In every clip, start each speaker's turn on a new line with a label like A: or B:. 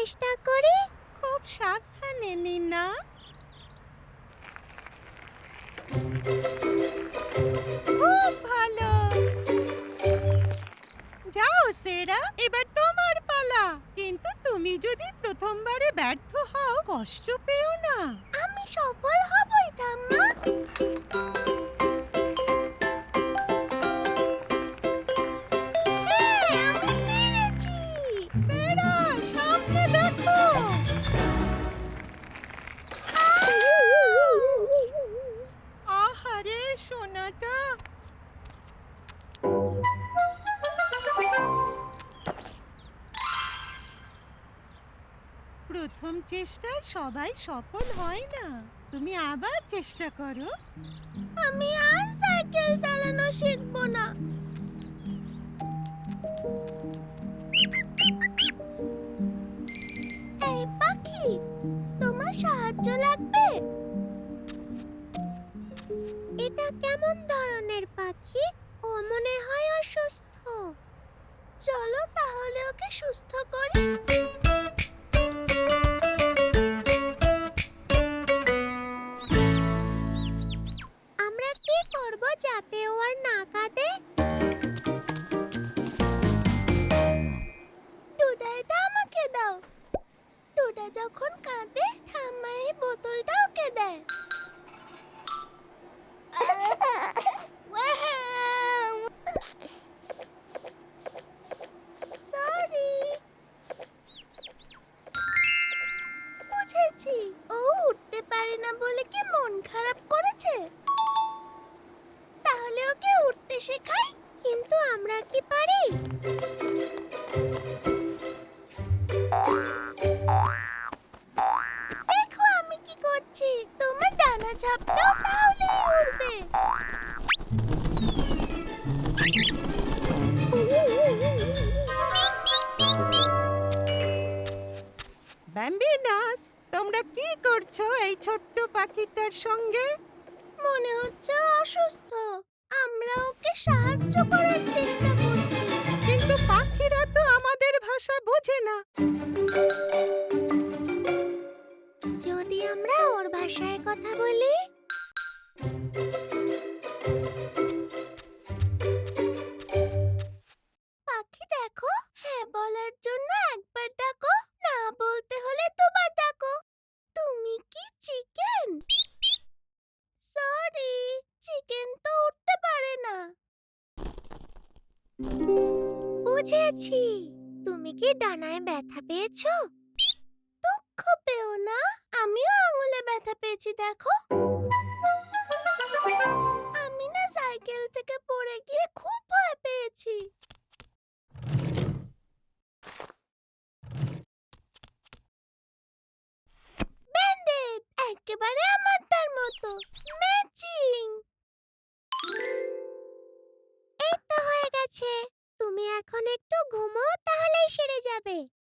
A: চেষ্টা করি
B: খুব সাবধানে নিনা খুব ভালো। যাও, সেরা, এবার তোমার পালা। কিন্তু তুমি যদি প্রথমবারে ব্যর্থ হও, কষ্ট পেও না।
A: আমি সফল হবই, ঠাম্মা।
B: প্রথম চেষ্টায় সবাই সফল হয় না। তুমি আবার চেষ্টা করো।
A: আমি আর সাইকেল চালানো শিখব না। এই পাখি, তোমার সাহায্য লাগবে? এটা কেমন ধরনের পাখি? ও মনে হয় অসুস্থ। চলো তাহলে ওকে সুস্থ করি। যখন কাঁদে ঠাম্মা এই বোতলটা ওকে দেয়।
B: সঙ্গে?
A: মনে হচ্ছে অসুস্থ। আমরা ওকে সাহায্য করার চেষ্টা করছি।
B: কিন্তু পাখিরা তো আমাদের ভাষা বোঝে না।
A: যদি আমরা ওর ভাষায় কথা বলি? পাখি দেখো। হ্যাঁ বলার জন্য একবার ডাকো। বুঝেছি। তুমি কি ডানায় ব্যথা পেয়েছ? দুঃখ পেও না, আমিও আঙুলে ব্যথা পেয়েছি, দেখো। আমি না সাইকেল থেকে পড়ে গিয়ে খুব ভয় পেয়েছি। সেরে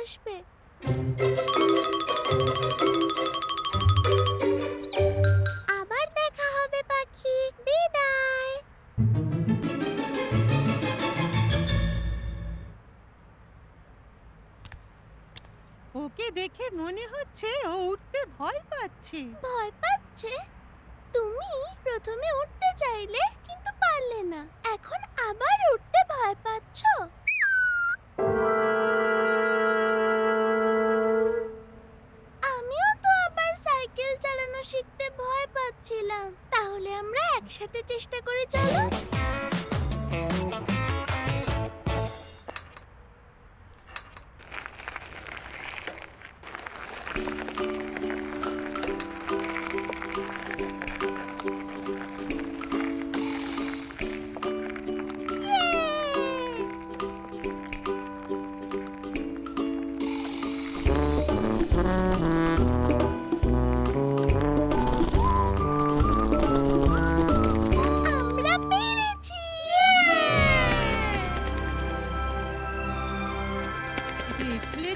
A: আসবে। আবার দেখা হবে পাখি। বিদায়।
B: ওকে দেখে মনে হচ্ছে ও উঠতে ভয় পাচ্ছে।
A: ভয় পাচ্ছে? তুমি প্রথমে উঠতে চাইলে কিন্তু পারলে না। এখন আবার উঠতে ভয় পাচ্ছ? বলেছিলাম তাহলে আমরা একসাথে চেষ্টা করে চলো।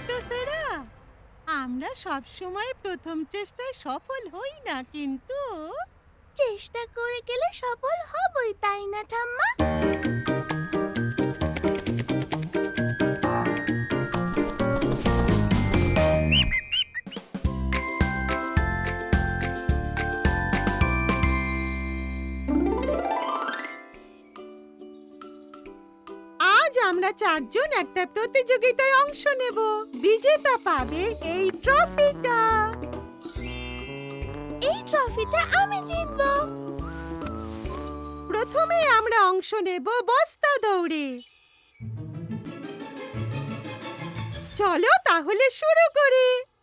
B: তো সেরা। আমরা সব সময় প্রথম চেষ্টায় সফল হই না কিন্তু।
A: চেষ্টা করে গেলে সফল হবই, তাই না ঠাম্মা?
B: আমরা চারজন একটা প্রতিযোগিতায় অংশ নেব। বিজেতা পাবে এই ট্রফিটা।
A: এই ট্রফিটা আমি জিতব।
B: প্রথমে আমরা অংশ নেব বস্তা দৌড়ে। চলো তাহলে শুরু করি।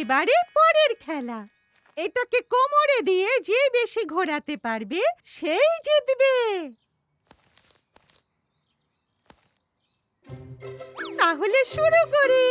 B: এবারে পরের খেলা। এটাকে কোমরে দিয়ে যে বেশি ঘোরাতে পারবে, সেই জিতবে। তাহলে শুরু করি।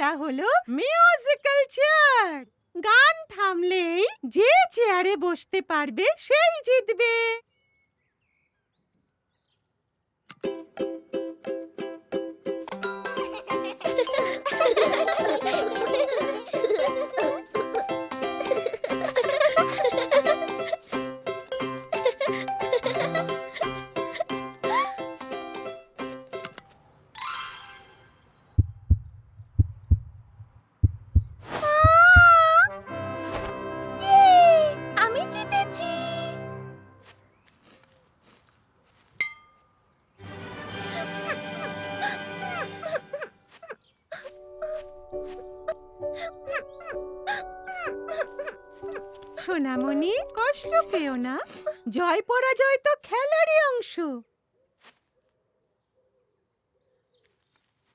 B: খেলা হলো মিউজিক্যাল চেয়ার গান থামলেই যে চেয়ারে বসতে পারবে সেই জিতবে। সোনামণি কষ্ট পেও না। জয় পরাজয় তো খেলারই অংশ।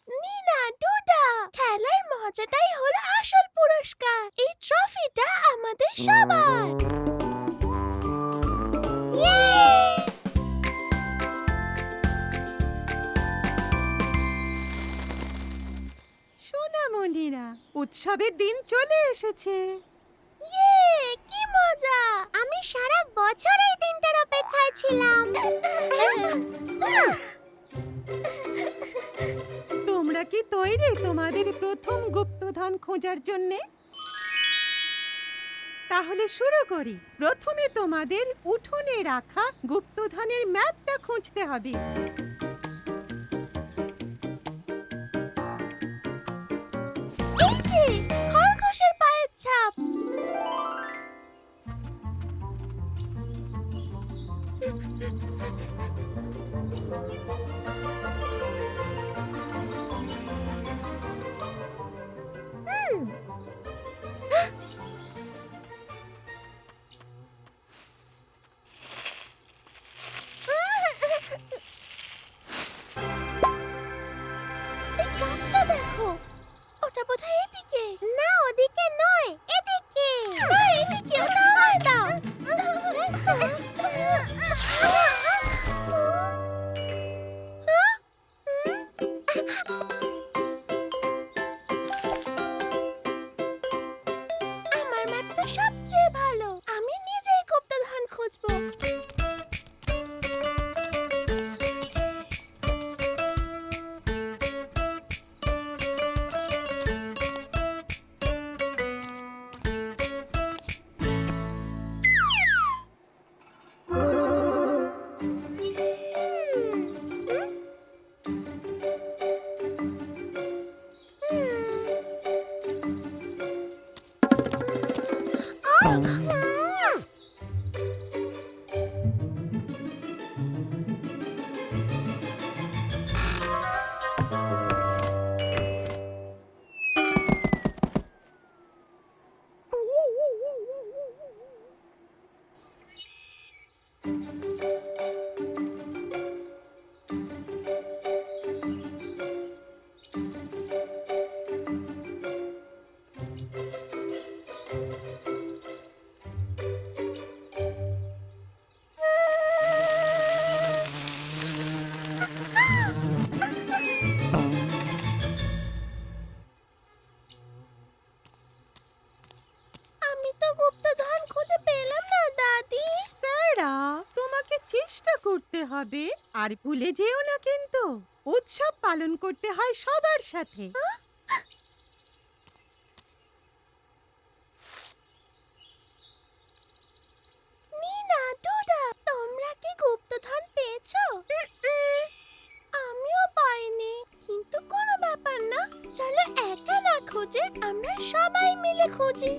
A: নিনা ডুডা খেলার মজাটাই হলো আসল পুরস্কার। এই ট্রফিটা আমাদের সবার!
B: সোনামণিরা উৎসবের দিন চলে এসেছে।
A: মজা আমি সারা বছর এই দিনটার অপেক্ষায় ছিলাম।
B: তোমরা কি তৈরি তোমাদের প্রথম গুপ্তধন খোঁজার জন্যে? তাহলে শুরু করি। প্রথমে তোমাদের উঠোনে রাখা গুপ্তধনের ম্যাপটা খুঁজতে হবে।
A: এই যে フフフフ。আমি
B: করতে হবে আর ভুলে যেও না কিন্তু। উৎসব পালন করতে হয় সবার সাথে।
A: পেয়েছ? আমিও পাইনি, কিন্তু কোনো ব্যাপার না। না খুঁজে, আমরা সবাই মিলে খুঁজি।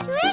A: এক